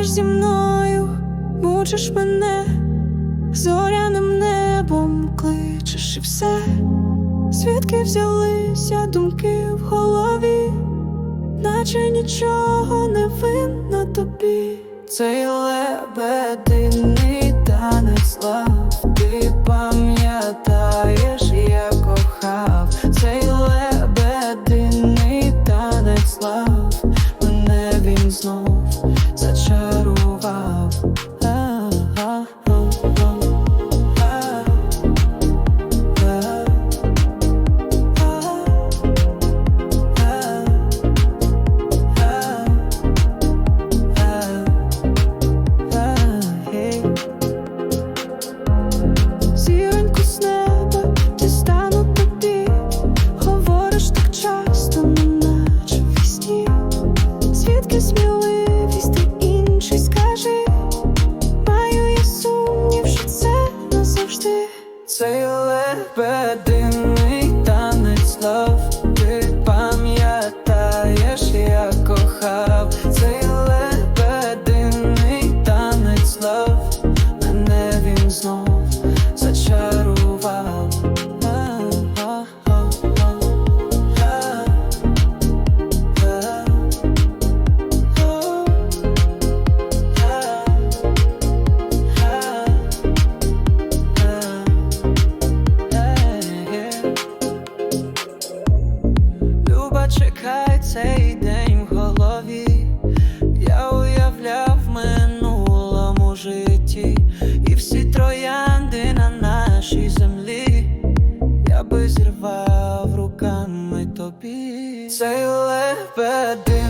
граєш зі мною, мучиш мене, зоряним небом кличеш і все, звідки взялися думки в голові, наче нічого не винна тобі. Цей лебединий танець лав, ти пам'ятаєш, я кохав, цей лебединий танець лав, мене він знов Цей лебединий танець знов Чекай цей день в голові, я уявляв в минулому житті, і всі троянди на нашій землі, я би зірвав руками тобі, цей лебедин